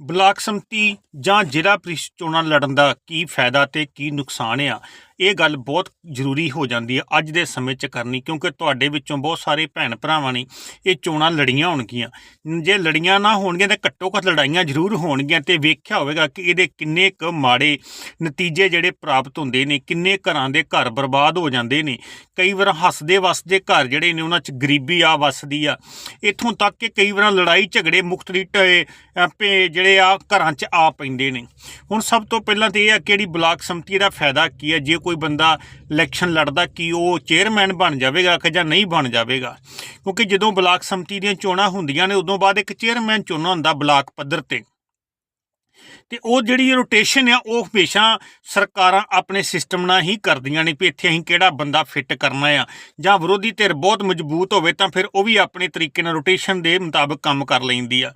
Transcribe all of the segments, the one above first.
Block ਸੰਮਤੀ ਜਾਂ ਜ਼ਿਲ੍ਹਾ ਪ੍ਰੀਸ਼ਦ ਚੋਣਾਂ ਲੜਨ ਦਾ ਕੀ ਫਾਇਦਾ ਤੇ ਕੀ ਨੁਕਸਾਨ ਆ? ਇਹ ਗੱਲ ਬਹੁਤ ਜ਼ਰੂਰੀ ਹੋ ਜਾਂਦੀ ਹੈ ਅੱਜ ਦੇ ਸਮੇਂ 'ਚ ਕਰਨੀ, ਕਿਉਂਕਿ ਤੁਹਾਡੇ ਵਿੱਚੋਂ ਬਹੁਤ ਸਾਰੇ ਭੈਣ ਭਰਾਵਾਂ ਨੇ ਇਹ ਚੋਣਾਂ ਲੜੀਆਂ ਹੋਣਗੀਆਂ। ਜੇ ਲੜੀਆਂ ਨਾ ਹੋਣਗੀਆਂ ਤਾਂ ਘੱਟੋ ਘੱਟ ਲੜਾਈਆਂ ਜ਼ਰੂਰ ਹੋਣਗੀਆਂ ਤੇ ਵੇਖਿਆ ਹੋਵੇਗਾ ਕਿ ਇਹਦੇ ਕਿੰਨੇ ਕੁ ਮਾੜੇ ਨਤੀਜੇ ਜਿਹੜੇ ਪ੍ਰਾਪਤ ਹੁੰਦੇ ਨੇ, ਕਿੰਨੇ ਘਰਾਂ ਦੇ ਘਰ ਬਰਬਾਦ ਹੋ ਜਾਂਦੇ ਨੇ। ਕਈ ਵਾਰ ਹੱਸਦੇ ਵਸਦੇ ਘਰ ਜਿਹੜੇ ਨੇ ਉਹਨਾਂ 'ਚ ਗਰੀਬੀ ਆ ਵਸਦੀ ਆ। ਇੱਥੋਂ ਤੱਕ ਕਿ ਕਈ ਵਾਰ ਲੜਾਈ ਝਗੜੇ ਮੁਖਤਲਿਫ ਜਿਹੜੇ ਜਿਹੜੇ ਆ ਘਰਾਂ 'ਚ ਆ ਪੈਂਦੇ ਨੇ। ਹੁਣ ਸਭ ਤੋਂ ਪਹਿਲਾਂ ਤੇ ਇਹ ਆ ਕਿਹੜੀ ਬਲਾਕ ਸੰਮਤੀ ਦਾ ਫਾਇਦਾ ਕੀ ਹੈ ਜੇ ਕੋਈ ਬੰਦਾ ਇਲੈਕਸ਼ਨ ਲੜਦਾ, ਕੀ ਉਹ ਚੇਅਰਮੈਨ ਬਣ ਜਾਵੇਗਾ ਕਿ ਜਾਂ ਨਹੀਂ ਬਣ ਜਾਵੇਗਾ? ਕਿਉਂਕਿ ਜਦੋਂ ਬਲਾਕ ਸੰਮਤੀ ਦੀਆਂ ਚੋਣਾਂ ਹੁੰਦੀਆਂ ਨੇ, ਉਦੋਂ ਬਾਅਦ ਇੱਕ ਚੇਅਰਮੈਨ ਚੁਣਨਾ ਹੁੰਦਾ ਬਲਾਕ ਪੱਧਰ ਤੇ। ਤੇ ਉਹ ਜਿਹੜੀ ਰੋਟੇਸ਼ਨ ਆ, ਉਹ ਹਮੇਸ਼ਾ ਸਰਕਾਰਾਂ ਆਪਣੇ ਸਿਸਟਮ ਨਾਲ ਹੀ ਕਰਦੀਆਂ ਨੇ ਵੀ ਇੱਥੇ ਅਸੀਂ ਕਿਹੜਾ ਬੰਦਾ ਫਿੱਟ ਕਰਨਾ ਆ। ਜਾਂ ਵਿਰੋਧੀ ਧਿਰ ਬਹੁਤ ਮਜ਼ਬੂਤ ਹੋਵੇ ਤਾਂ ਫਿਰ ਉਹ ਵੀ ਆਪਣੇ ਤਰੀਕੇ ਨਾਲ ਰੋਟੇਸ਼ਨ ਦੇ ਮੁਤਾਬਕ ਕੰਮ ਕਰ ਲੈਂਦੀ ਆ।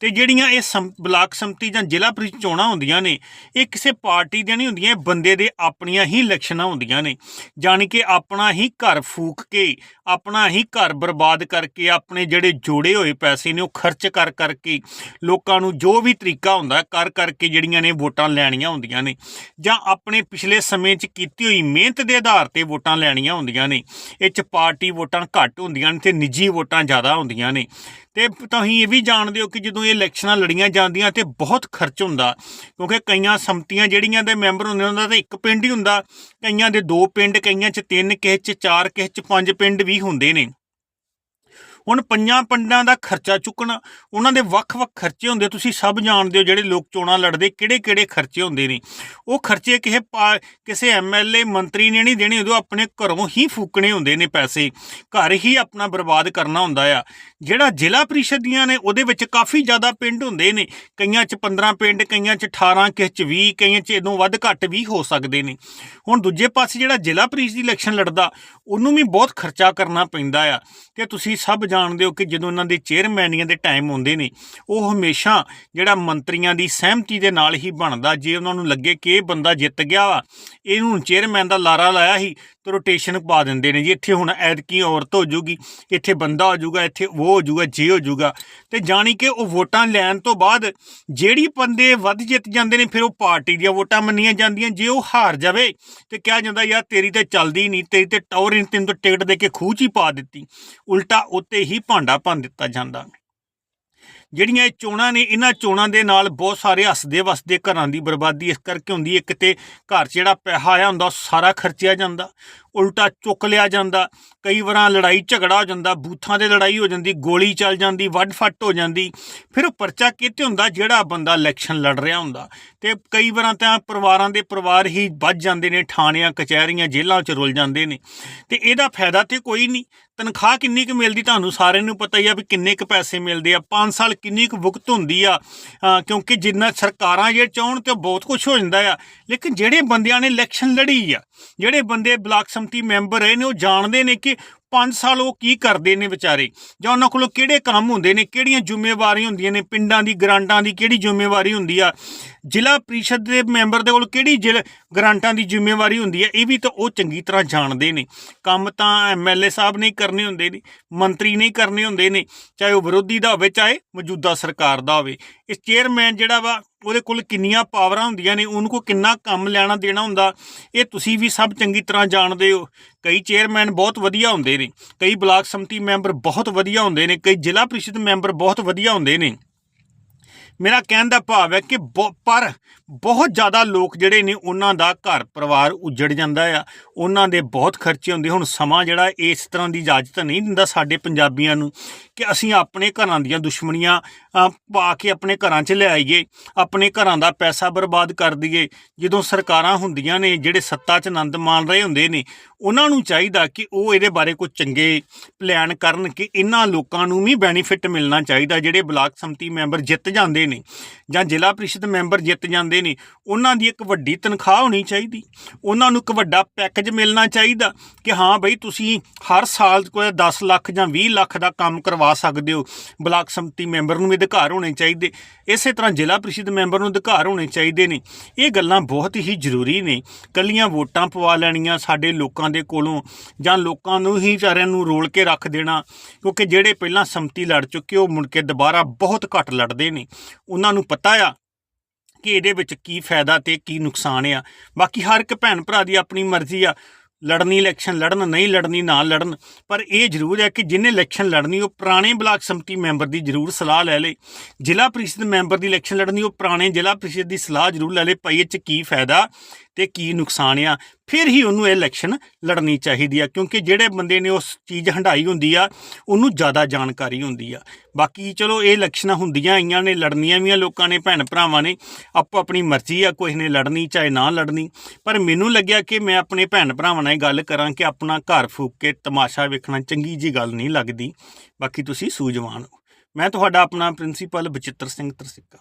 ਤੇ ਜਿਹੜੀਆਂ ਇਹ ਸਮ- ਬਲਾਕ ਸੰਮਤੀ ਜਾਂ ਜ਼ਿਲ੍ਹਾ ਪ੍ਰੀਸ਼ਦ ਚੋਣਾਂ ਹੁੰਦੀਆਂ ਨੇ, ਇਹ ਕਿਸੇ ਪਾਰਟੀ ਦੀਆਂ ਨਹੀਂ ਹੁੰਦੀਆਂ ਬੰਦੇ ਦੇ ਆਪਣੀਆਂ ਹੀ ਇਲੈਕਸ਼ਨਾਂ ਹੁੰਦੀਆਂ ਨੇ। ਜਾਣੀ ਕਿ ਆਪਣਾ ਹੀ ਘਰ ਫੂਕ ਕੇ, ਆਪਣਾ ਹੀ ਘਰ ਬਰਬਾਦ ਕਰਕੇ, ਆਪਣੇ ਜਿਹੜੇ ਜੋੜੇ ਹੋਏ ਪੈਸੇ ਨੇ ਉਹ ਖਰਚ ਕਰ ਕਰਕੇ, ਲੋਕਾਂ ਨੂੰ ਜੋ ਵੀ ਤਰੀਕਾ ਹੁੰਦਾ ਕਰ ਕਰ ਕਰਕੇ ਜਿਹੜੀਆਂ ਨੇ ਵੋਟਾਂ ਲੈਣੀਆਂ ਹੁੰਦੀਆਂ ਨੇ ਜਾਂ ਆਪਣੇ ਪਿਛਲੇ ਸਮੇਂ 'ਚ ਕੀਤੀ ਹੋਈ ਮਿਹਨਤ ਦੇ ਆਧਾਰ ਤੇ ਵੋਟਾਂ ਲੈਣੀਆਂ ਹੁੰਦੀਆਂ ਨੇ, ਇਹ 'ਚ ਪਾਰਟੀ ਵੋਟਾਂ ਘੱਟ ਹੁੰਦੀਆਂ ਨੇ ਤੇ ਨਿੱਜੀ ਵੋਟਾਂ ਜ਼ਿਆਦਾ ਹੁੰਦੀਆਂ ਨੇ। ਤੇ ਤੁਸੀਂ ਇਹ ਵੀ ਜਾਣਦੇ ਹੋ ਕਿ ਜਦੋਂ ਇਹ ਇਲੈਕਸ਼ਨਾਂ ਲੜੀਆਂ ਜਾਂਦੀਆਂ ਤੇ ਬਹੁਤ ਖਰਚ ਹੁੰਦਾ, ਕਿਉਂਕਿ ਕਈਆਂ ਸੰਮਤੀਆਂ ਜਿਹੜੀਆਂ ਦੇ ਮੈਂਬਰ ਹੁੰਦੇ ਉਹਨਾਂ ਦਾ ਇੱਕ ਪਿੰਡ ਹੀ ਹੁੰਦਾ, ਕਈਆਂ ਦੇ ਦੋ ਪਿੰਡ, ਕਈਆਂ 'ਚ ਤਿੰਨ, ਕਿਸੇ 'ਚ ਚਾਰ, ਕਿਸੇ 'ਚ ਪੰਜ ਪਿੰਡ ਵੀ ਹੁੰਦੇ ਨੇ। ਹੁਣ ਪੰਜਾਂ ਪਿੰਡਾਂ ਦਾ ਖਰਚਾ ਚੁੱਕਣਾ, ਉਹਨਾਂ ਦੇ ਵੱਖ-ਵੱਖ ਖਰਚੇ ਹੁੰਦੇ ਤੁਸੀਂ ਸਭ ਜਾਣਦੇ ਹੋ ਜਿਹੜੇ ਲੋਕ ਚੋਣਾਂ ਲੜਦੇ, ਕਿਹੜੇ-ਕਿਹੜੇ ਖਰਚੇ ਹੁੰਦੇ ਨੇ। ਉਹ ਖਰਚੇ ਕਿਸੇ ਪਾ- ਕਿਸੇ ਐਮਐਲਏ ਮੰਤਰੀ ਨੇ ਨਹੀਂ ਦੇਣੇ ਉਹ ਆਪਣੇ ਘਰੋਂ ਹੀ ਫੂਕਣੇ ਹੁੰਦੇ ਨੇ ਪੈਸੇ। ਘਰ ਹੀ ਆਪਣਾ ਬਰਬਾਦ ਕਰਨਾ ਹੁੰਦਾ ਆ। ਜਿਹੜਾ ਜ਼ਿਲ੍ਹਾ ਪ੍ਰੀਸ਼ਦ ਦੀਆਂ ਨੇ, ਉਹਦੇ ਵਿੱਚ ਕਾਫੀ ਜ਼ਿਆਦਾ ਪਿੰਡ ਹੁੰਦੇ ਨੇ। ਕਈਆਂ 'ਚ 15 ਪਿੰਡ, ਕਈਆਂ 'ਚ 18 ਕਿਸੇ 'ਚ 20 ਕਈਆਂ 'ਚ ਇਦੋਂ ਵੱਧ ਘੱਟ ਵੀ ਹੋ ਸਕਦੇ ਨੇ। ਹੁਣ ਦੂਜੇ ਪਾਸੇ ਜਿਹੜਾ ਜ਼ਿਲ੍ਹਾ ਪ੍ਰੀਸ਼ਦ ਦੀ ਇਲੈਕਸ਼ਨ ਲੜਦਾ, ਉਹਨੂੰ ਵੀ ਬਹੁਤ ਖਰਚਾ ਕਰਨਾ ਪੈਂਦਾ ਆ। ਤੇ ਤੁਸੀਂ ਸਭ ਜਾਣਦੇ ਹੋ ਕਿ ਜਦੋਂ ਉਹਨਾਂ ਦੇ ਚੇਅਰਮੈਨੀਆਂ ਦੇ ਟਾਈਮ ਹੁੰਦੇ ਨੇ, ਉਹ ਹਮੇਸ਼ਾ ਜਿਹੜਾ ਮੰਤਰੀਆਂ ਦੀ ਸਹਿਮਤੀ ਦੇ ਨਾਲ ਹੀ ਬਣਦਾ, ਜੇ ਉਹਨਾਂ ਨੂੰ ਲੱਗੇ ਕਿ ਇਹ ਬੰਦਾ ਜਿੱਤ ਗਿਆ ਵਾ, ਇਹਨੂੰ ਚੇਅਰਮੈਨ ਦਾ ਲਾਰਾ ਲਾਇਆ ਸੀ ਤੇ ਰੋਟੇਸ਼ਨ ਪਾ ਦਿੰਦੇ ਨੇ ਜੀ। ਇੱਥੇ ਹੁਣ ਐਤਕੀ ਔਰਤ ਹੋ ਜੂਗੀ, ਇੱਥੇ ਬੰਦਾ ਹੋ ਜੂਗਾ, ਇੱਥੇ ਉਹ ਹੋ ਜੂਗਾ, ਜੇ ਹੋ ਜੂਗਾ। ਤੇ ਜਾਣੀ ਕਿ ਉਹ ਵੋਟਾਂ ਲੈਣ ਤੋਂ ਬਾਅਦ ਜਿਹੜੀ ਬੰਦੇ ਵੱਧ ਜਿੱਤ ਜਾਂਦੇ ਨੇ, ਫਿਰ ਉਹ ਪਾਰਟੀ ਦੀਆਂ ਵੋਟਾਂ ਮੰਨੀਆਂ ਜਾਂਦੀਆਂ। ਜੇ ਉਹ ਹਾਰ ਜਾਵੇ ਤੇ ਕਿਹਾ ਜਾਂਦਾ, ਯਾਰ ਤੇਰੀ ਤੇ ਚੱਲਦੀ ਨਹੀਂ ਤੇਰੀ ਤੇ ਟੌਰ ਨਹੀਂ ਤੈਨੂੰ ਤਾਂ ਟਿਕਟ ਦੇ ਕੇ ਖੂਹ 'ਚ ਹੀ ਪਾ ਦਿੱਤੀ। ਉਲਟਾ ਉੱਤੇ ਹੀ ਭਾਂਡਾ ਭੰਨ ਦਿੱਤਾ ਜਾਂਦਾ। ਜਿਹੜੀਆਂ ਇਹ ਚੋਣਾਂ ਨੇ, ਇਹਨਾਂ ਚੋਣਾਂ ਦੇ ਨਾਲ ਬਹੁਤ ਸਾਰੇ ਹੱਸਦੇ ਵਸਦੇ ਘਰਾਂ ਦੀ ਬਰਬਾਦੀ ਇਸ ਕਰਕੇ ਹੁੰਦੀ ਹੈ ਕਿਤੇ ਘਰ 'ਚ ਜਿਹੜਾ ਪੈਸਾ ਆਇਆ ਹੁੰਦਾ, ਉਹ ਸਾਰਾ ਖਰਚਿਆ ਜਾਂਦਾ, ਉਲਟਾ ਚੁੱਕ ਲਿਆ ਜਾਂਦਾ, ਕਈ ਵਾਰਾਂ ਲੜਾਈ ਝਗੜਾ ਹੋ ਜਾਂਦਾ, ਬੂਥਾਂ 'ਤੇ ਲੜਾਈ ਹੋ ਜਾਂਦੀ, ਗੋਲੀ ਚੱਲ ਜਾਂਦੀ ਵੱਡ ਫੱਟ ਹੋ ਜਾਂਦੀ, ਫਿਰ ਉਹ ਪਰਚਾ ਕਿਤੇ ਹੁੰਦਾ, ਜਿਹੜਾ ਬੰਦਾ ਇਲੈਕਸ਼ਨ ਲੜ ਰਿਹਾ ਹੁੰਦਾ, ਤੇ ਕਈ ਵਾਰਾਂ ਤਾਂ ਪਰਿਵਾਰਾਂ ਦੇ ਪਰਿਵਾਰ ਹੀ ਵੱਜ ਜਾਂਦੇ ਨੇ ਥਾਣਿਆਂ ਕਚਹਿਰੀਆਂ, ਜੇਲ੍ਹਾਂ 'ਚ ਰੁਲ ਜਾਂਦੇ ਨੇ, ਤੇ ਇਹਦਾ ਫਾਇਦਾ ਤੇ ਕੋਈ ਨਹੀਂ, ਤਨਖਾਹ ਕਿੰਨੀ ਕੁ ਮਿਲਦੀ, ਤੁਹਾਨੂੰ ਸਾਰਿਆਂ ਨੂੰ ਪਤਾ ਹੀ ਆ ਵੀ ਕਿੰਨੇ ਕੁ ਪੈਸੇ ਮਿਲਦੇ ਆ 5 ਸਾਲ ਕਿੰਨੀ ਕੁ ਭੁਗਤ ਹੁੰਦੀ ਆ ਕਿਉਂਕਿ ਜਿੰਨਾ ਸਰਕਾਰਾਂ ਜੇ ਚਾਹਣ ਤੇ ਬਹੁਤ ਕੁਝ ਹੋ ਜਾਂਦਾ ਆ। ਲੇਕਿਨ ਜਿਹੜੇ ਬੰਦਿਆਂ ਨੇ ਇਲੈਕਸ਼ਨ ਲੜੀ ਆ, ਜਿਹੜੇ ਬੰਦੇ ਬਲਾਕ ਸਮਿਤੀ ਮੈਂਬਰ ਰਹੇ ਨੇ, ਉਹ ਜਾਣਦੇ ਨੇ ਕਿ 5 ਸਾਲ ਉਹ ਕੀ ਕਰਦੇ ਨੇ ਵਿਚਾਰੇ? ਜਾਂ ਉਹਨਾਂ ਕੋਲੋਂ ਕਿਹੜੇ ਕੰਮ ਹੁੰਦੇ ਨੇ? ਕਿਹੜੀਆਂ ਜ਼ਿੰਮੇਵਾਰੀਆਂ ਹੁੰਦੀਆਂ ਨੇ? ਪਿੰਡਾਂ ਦੀ, ਗ੍ਰਾਂਟਾਂ ਦੀ ਕਿਹੜੀ ਜ਼ਿੰਮੇਵਾਰੀ ਹੁੰਦੀ ਆ? ਜ਼ਿਲ੍ਹਾ ਪ੍ਰੀਸ਼ਦ ਦੇ ਮੈਂਬਰ ਦੇ ਕੋਲ ਕਿਹੜੀ ਜ਼ਿਲ੍ਹਾ, ਗ੍ਰਾਂਟਾਂ ਦੀ ਜ਼ਿੰਮੇਵਾਰੀ ਹੁੰਦੀ ਆ? ਇਹ ਵੀ ਤਾਂ ਉਹ ਚੰਗੀ ਤਰ੍ਹਾਂ ਜਾਣਦੇ ਨੇ। ਕੰਮ ਤਾਂ ਐਮਐਲਏ ਸਾਹਿਬ ਨੇ ਕਰਨੇ ਹੁੰਦੇ ਨੇ, ਮੰਤਰੀ ਨੇ ਕਰਨੇ ਹੁੰਦੇ ਨੇ, ਚਾਹੇ ਉਹ ਵਿਰੋਧੀ ਦਾ ਹੋਵੇ, ਚਾਹੇ ਮੌਜੂਦਾ ਸਰਕਾਰ ਦਾ ਹੋਵੇ। ਇਸ ਚੇਅਰਮੈਨ ਜਿਹੜਾ ਵਾ ਉਹਦੇ ਕੋਲ ਕਿੰਨੀਆਂ ਪਾਵਰਾਂ ਹੁੰਦੀਆਂ ਨੇ, ਉਹਨੂੰ ਕੋ ਕਿੰਨਾ ਕੰਮ ਲੈਣਾ ਦੇਣਾ ਹੁੰਦਾ, ਇਹ ਤੁਸੀਂ ਵੀ ਸਭ ਚੰਗੀ ਤਰ੍ਹਾਂ ਜਾਣਦੇ ਹੋ। ਕਈ ਚੇਅਰਮੈਨ ਬਹੁਤ ਵਧੀਆ ਹੁੰਦੇ ਨੇ, ਕਈ ਬਲਾਕ ਸੰਮਤੀ ਮੈਂਬਰ ਬਹੁਤ ਵਧੀਆ ਹੁੰਦੇ ਨੇ, ਕਈ ਜ਼ਿਲ੍ਹਾ ਪ੍ਰੀਸ਼ਦ ਮੈਂਬਰ ਬਹੁਤ ਵਧੀਆ ਹੁੰਦੇ ਨੇ। ਮੇਰਾ ਕਹਿਣ ਦਾ ਭਾਵ ਹੈ ਕਿ ਬਹੁ- ਪਰ ਬਹੁਤ ਜ਼ਿਆਦਾ ਲੋਕ ਜਿਹੜੇ ਨੇ ਉਹਨਾਂ ਦਾ ਘਰ ਪਰਿਵਾਰ ਉਜੜ ਜਾਂਦਾ ਆ। ਉਹਨਾਂ ਦੇ ਬਹੁਤ ਖਰਚੇ ਹੁੰਦੇ ਹੁਣ ਸਮਾਂ ਜਿਹੜਾ ਇਸ ਤਰ੍ਹਾਂ ਦੀ ਇਜਾਜ਼ਤ ਨਹੀਂ ਦਿੰਦਾ ਸਾਡੇ ਪੰਜਾਬੀਆਂ ਨੂੰ ਕਿ ਅਸੀਂ ਆਪਣੇ ਘਰਾਂ ਦੀਆਂ ਦੁਸ਼ਮਣੀਆਂ ਪਾ ਕੇ ਆਪਣੇ ਘਰਾਂ 'ਚ ਲੈ ਆਈਏ, ਆਪਣੇ ਘਰਾਂ ਦਾ ਪੈਸਾ ਬਰਬਾਦ ਕਰ ਦਈਏ। ਜਦੋਂ ਸਰਕਾਰਾਂ ਹੁੰਦੀਆਂ ਨੇ, ਜਿਹੜੇ ਸੱਤਾ 'ਚ ਆਨੰਦ ਮਾਣ ਰਹੇ ਹੁੰਦੇ ਨੇ, ਉਹਨਾਂ ਨੂੰ ਚਾਹੀਦਾ ਕਿ ਉਹ ਇਹਦੇ ਬਾਰੇ ਕੋਈ ਚੰਗੇ ਪਲਾਨ ਕਰਨ ਕਿ ਇਹਨਾਂ ਲੋਕਾਂ ਨੂੰ ਵੀ ਬੈਨੀਫਿਟ ਮਿਲਣਾ ਚਾਹੀਦਾ, ਜਿਹੜੇ ਬਲਾਕ ਸੰਮਤੀ ਮੈਂਬਰ ਜਿੱਤ ਜਾਂਦੇ ਨੇ ਜਾਂ ਜ਼ਿਲ੍ਹਾ ਪ੍ਰੀਸ਼ਦ ਮੈਂਬਰ ਜਿੱਤ ਜਾਂਦੇ ਨੇ, ਉਹਨਾਂ ਦੀ ਇੱਕ ਵੱਡੀ ਤਨਖਾਹ ਹੋਣੀ ਚਾਹੀਦੀ। ਉਹਨਾਂ ਨੂੰ ਇੱਕ ਵੱਡਾ ਪੈਕੇਜ ਮਿਲਣਾ ਚਾਹੀਦਾ ਕਿ ਹਾਂ ਬਈ ਤੁਸੀਂ ਹਰ ਸਾਲ ਕੋਈ 10 ਲੱਖ ਜਾਂ 20 ਲੱਖ ਦਾ ਕੰਮ ਕਰਵਾ ਸਕਦੇ ਹੋ। ਬਲਾਕ ਸੰਮਤੀ ਮੈਂਬਰ ਨੂੰ ਵੀ ਅਧਿਕਾਰ ਹੋਣੇ ਚਾਹੀਦੇ। ਇਸੇ ਤਰ੍ਹਾਂ ਜ਼ਿਲ੍ਹਾ ਪ੍ਰੀਸ਼ਦ ਮੈਂਬਰ ਨੂੰ ਅਧਿਕਾਰ ਹੋਣੇ ਚਾਹੀਦੇ ਨੇ। ਇਹ ਗੱਲਾਂ ਬਹੁਤ ਹੀ ਜ਼ਰੂਰੀ ਨੇ। ਕੱਲੀਆਂ ਵੋਟਾਂ ਪਵਾ ਲੈਣੀਆਂ ਸਾਡੇ ਲੋਕਾਂ ਦੇ ਕੋਲੋਂ ਜਾਂ ਲੋਕਾਂ ਨੂੰ ਹੀ ਵਿਚਾਰਿਆਂ ਨੂੰ ਰੋਲ ਕੇ ਰੱਖ ਦੇਣਾ, ਕਿਉਂਕਿ ਜਿਹੜੇ ਪਹਿਲਾਂ ਸੰਮਤੀ ਲੜ ਚੁੱਕੇ, ਉਹ ਮੁੜ ਕੇ ਦੁਬਾਰਾ ਬਹੁਤ ਘੱਟ ਲੜਦੇ ਨੇ। ਉਹਨਾਂ ਨੂੰ ਪਤਾ ਆ ਕਿ ਇਹਦੇ ਵਿੱਚ ਕੀ ਫਾਇਦਾ ਤੇ ਕੀ ਨੁਕਸਾਨ ਆ। ਬਾਕੀ ਹਰ ਇੱਕ ਭੈਣ ਭਰਾ ਦੀ ਆਪਣੀ ਮਰਜ਼ੀ ਆ, ਲੜਨੀ ਇਲੈਕਸ਼ਨ ਲੜਨ, ਨਹੀਂ ਲੜਨੀ, ਨਾ ਲੜਨ। ਪਰ ਇਹ ਜ਼ਰੂਰ ਹੈ ਕਿ ਜਿਹਨੇ ਇਲੈਕਸ਼ਨ ਲੜਨੀ, ਉਹ ਪੁਰਾਣੇ ਬਲਾਕ ਸੰਮਤੀ ਮੈਂਬਰ ਦੀ ਜ਼ਰੂਰ ਸਲਾਹ ਲੈ ਲੇ। ਜ਼ਿਲ੍ਹਾ ਪ੍ਰੀਸ਼ਦ ਮੈਂਬਰ ਦੀ ਇਲੈਕਸ਼ਨ ਲੜਨੀ, ਉਹ ਪੁਰਾਣੇ ਜ਼ਿਲ੍ਹਾ ਪ੍ਰੀਸ਼ਦ ਦੀ ਸਲਾਹ ਜ਼ਰੂਰ ਲੈ ਲੇ, ਭਾਈ ਇਹ 'ਚ ਕੀ ਫਾਇਦਾ ਤੇ ਕੀ ਨੁਕਸਾਨ ਆ। ਫਿਰ ਹੀ ਉਹਨੂੰ ਇਹ ਇਲੈਕਸ਼ਨ ਲੜਨੀ ਚਾਹੀਦੀ ਆ, ਕਿਉਂਕਿ ਜਿਹੜੇ ਬੰਦੇ ਨੇ ਉਸ ਚੀਜ਼ ਹੰਡਾਈ ਹੁੰਦੀ ਆ, ਉਹਨੂੰ ਜ਼ਿਆਦਾ ਜਾਣਕਾਰੀ ਹੁੰਦੀ ਆ। ਬਾਕੀ ਚਲੋ ਇਹ ਇਲੈਕਸ਼ਨਾਂ ਹੁੰਦੀਆਂ ਆਈਆਂ ਨੇ, ਲੜਨੀਆਂ ਵੀ ਆ ਲੋਕਾਂ ਨੇ, ਭੈਣ ਭਰਾਵਾਂ ਨੇ, ਆਪੋ ਆਪਣੀ ਮਰਜ਼ੀ ਆ, ਕੋਈ ਨੇ ਲੜਨੀ ਚਾਹੇ ਨਾ ਲੜਨੀ। ਪਰ ਮੈਨੂੰ ਲੱਗਿਆ ਕਿ ਮੈਂ ਆਪਣੇ ਭੈਣ ਭਰਾਵਾਂ ਨਾਲ ਇਹ ਗੱਲ ਕਰਾਂ ਕਿ ਆਪਣਾ ਘਰ ਫੂਕ ਕੇ ਤਮਾਸ਼ਾ ਵੇਖਣਾ ਚੰਗੀ ਜੀ ਗੱਲ ਨਹੀਂ ਲੱਗਦੀ। ਬਾਕੀ ਤੁਸੀਂ ਸੂਝਵਾਨ ਹੋ। ਮੈਂ ਤੁਹਾਡਾ ਆਪਣਾ ਪ੍ਰਿੰਸੀਪਲ ਬਚਿੱਤਰ ਸਿੰਘ ਤਰਸਿੱਕਾ।